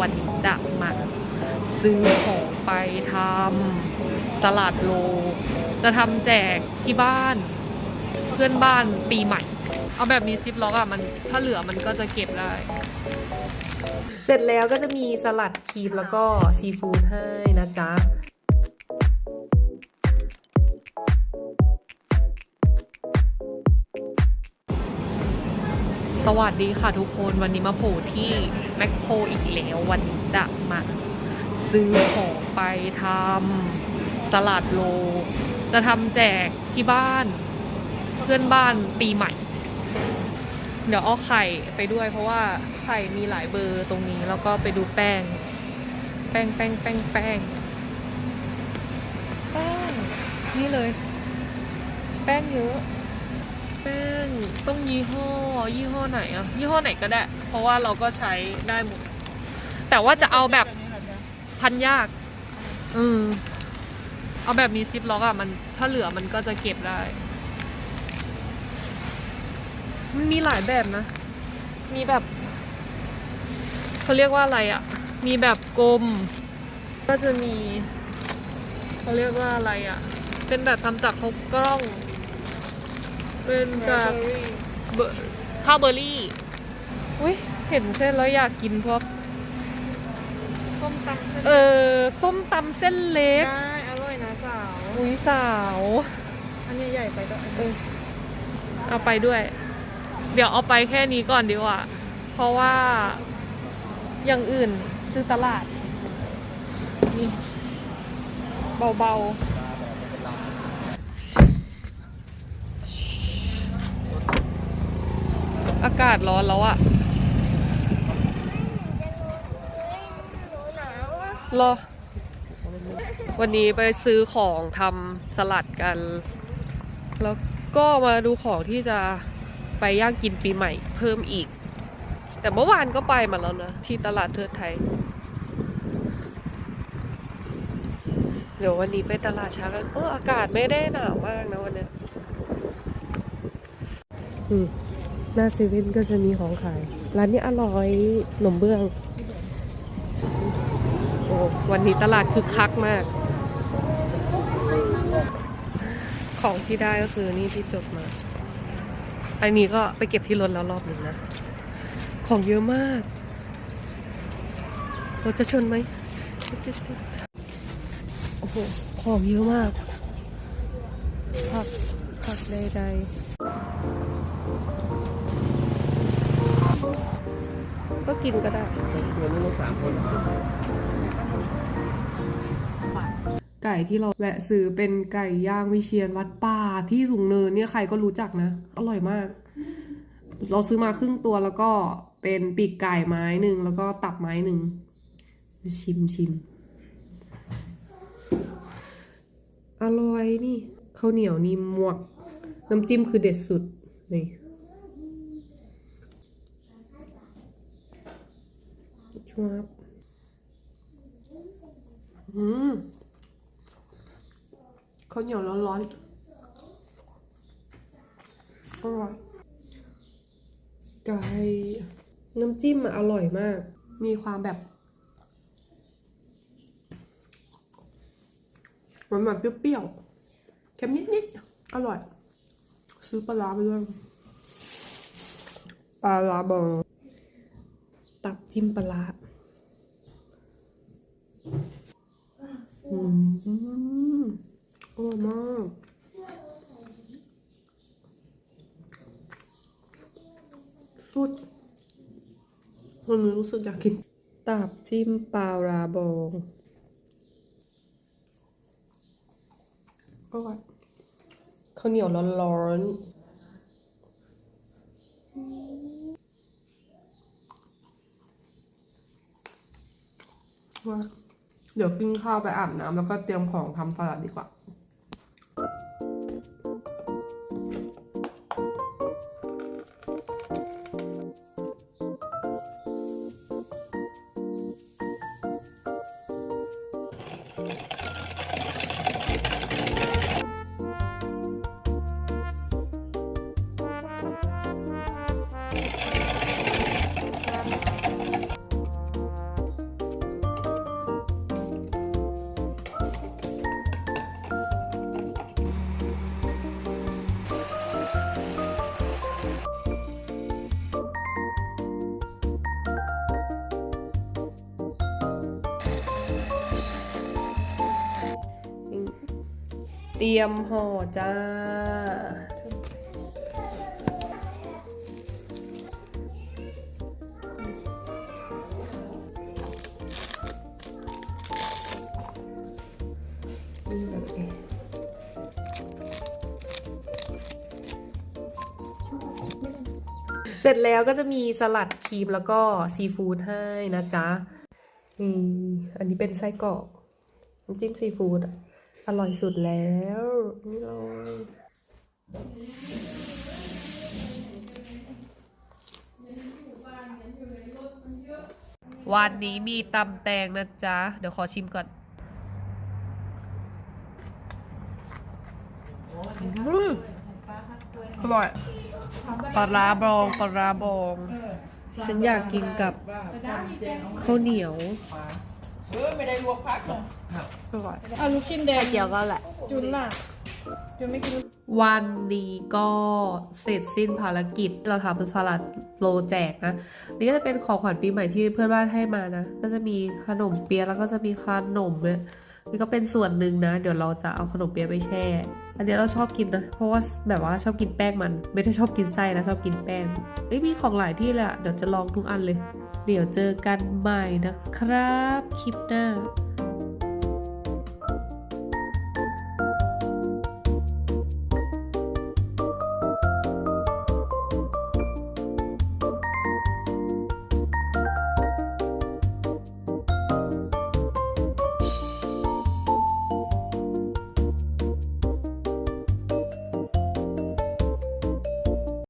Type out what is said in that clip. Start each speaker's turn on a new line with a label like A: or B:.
A: วันนี้จะมาซื้อของไปทำสลัดโล จะทำแจกที่บ้าน เพื่อนบ้านปีใหม่ เอาแบบมีซิปล็อกอะมันถ้าเหลือมันก็จะเก็บได้ เสร็จแล้วก็จะมีสลัดครีมแล้วก็ซีฟู้ดให้นะจ๊ะ สวัสดีค่ะทุกคนวันนี้มาโผล่ที่แมคโครอีกแล้ว วันนี้จะมาซื้อของไปทำสลัดโล จะทำแจกที่บ้าน เพื่อนบ้านปีใหม่ เดี๋ยวเอาไข่ไปด้วยเพราะว่าไข่มีหลายเบอร์ตรงนี้ แล้วก็ไปดูแป้ง แป้งแป้งแป้งแป้งแป้งนี่เลย แป้งเยอะ แป้งต้องยี่ห้อ ยี่ห้อไหนอะยี่ห้อไหนก็ได้ เพราะว่าเราก็ใช้ได้หมด แต่ว่าจะเอาแบบพันยาก อืม เอาแบบมีซิปล็อกอะมันถ้าเหลือมันก็จะเก็บได้ มันมีหลายแบบนะ มีแบบเขาเรียกว่าอะไรอะมีแบบกลม ก็จะมีเขาเรียกว่าอะไรอะเป็นแบบทำจากข้าวกล้อง เป็นจากเบอร์ ข้าวเบอร์รี่ อุ้ยเห็นเส้นแล้วอยากกินพวก
B: ส้มตำเส้น
A: เออ ส้มตำเส้นเล็ก
B: ได้อร่อยนะสาว
A: อุ้ยสาว
B: อันนี้ใหญ่ไปก็
A: เออเอาไปด้วย เดี๋ยวเอาไปแค่นี้ก่อนดีกว่า เพราะว่า อย่างอื่นซื้อตลาด นี่ เบาๆ อากาศร้อนแล้วอะรอ วันนี้ไปซื้อของทำสลัดกัน แล้วก็มาดูของที่จะไปย่างกินปีใหม่เพิ่มอีก แต่เมื่อวานก็ไปมาแล้วนะ ที่ตลาดเทิดไทย เดี๋ยววันนี้ไปตลาดช้ากันเอออากาศไม่ได้หนาวมากนะวันนี้อืม หน้าเซเว่นก็จะมีของขาย ร้านนี้อร่อยขนมเบื้อง โอ้วันนี้ตลาดคึกคักมาก ของที่ได้ก็คือนี่ที่จดมา อันนี้ก็ไปเก็บที่รถแล้วรอบหนึ่งนะ ของเยอะมากรถจะชนไหมโอ้โห ของเยอะมากผักผักใดๆ ก็กินก็ได้
C: ตัวนี้เราสามคน
A: ไก่ที่เราแวะซื้อเป็นไก่ย่างวิเชียนวัดป่าที่สูงเนินเนี่ยใครก็รู้จักนะ อร่อยมาก เราซื้อมาครึ่งตัวแล้วก็เป็นปีกไก่ไม้หนึ่งแล้วก็ตับไม้หนึ่งชิมชิมอร่อยนี่ข้าวเหนียวนี่หมวก น้ำจิ้มคือเด็ดสุดนี่ ชัวบอืมข้าวเหนียวร้อนๆอร่อยไก่น้ำจิ้มอะอร่อยมาก มีความแบบหวานๆเปรี้ยวๆเค็มนิดๆ อร่อย ซื้อปลาร้าไปด้วยปลาร้าบองตับจิ้มปลาร้าอืม อร่อยมากสุดวันนี้ รู้สึกอยากกินตับจิ้มปลาราบองอร่อยข้าวเหนียวร้อนๆว่าเดี๋ยวกินข้าวไปอาบน้ำแล้วก็เตรียมของทำสลัดดีกว่า เตรียมห่อจ้าเลยเสร็จแล้วก็จะมีสลัดครีมแล้วก็ซีฟู้ดให้นะจ๊ะนี่อันนี้เป็นไส้กรอกน้ำจิ้มซีฟู้ดอะ อร่อยสุดแล้ว นี่เลยวันนี้มีตำแตงนะจ๊ะ เดี๋ยวขอชิมก่อนอืมอร่อยปลาร้าบองปลาร้าบอง ฉันอยากกินกับข้าวเหนียว
C: เออไม่ได้ลวกพักหรอก
A: อร่อย
B: เอาลูกชิ้นแดง
A: เกี่ยวก็แหละ
B: จุนล่ะ จุนไม่กินลูก
A: วันนี้ก็เสร็จสิ้นภารกิจเราทำสลัดโลแจกนะ นี่ก็จะเป็นของขวัญปีใหม่ที่เพื่อนบ้านให้มานะ ก็จะมีขนมเปี๊ยะแล้วก็จะมีขนมเนี่ยนี่ก็เป็นส่วนหนึ่งนะ เดี๋ยวเราจะเอาขนมเปี๊ยะไปแช่ อันนี้เราชอบกินนะ เพราะว่าแบบว่าชอบกินแป้งมัน ไม่ได้ชอบกินไส้นะชอบกินแป้งเอ้ยมีของหลายที่เลยอะเดี๋ยวจะลองทุกอันเลย เดี๋ยวเจอกันใหม่นะครับ คลิปหน้า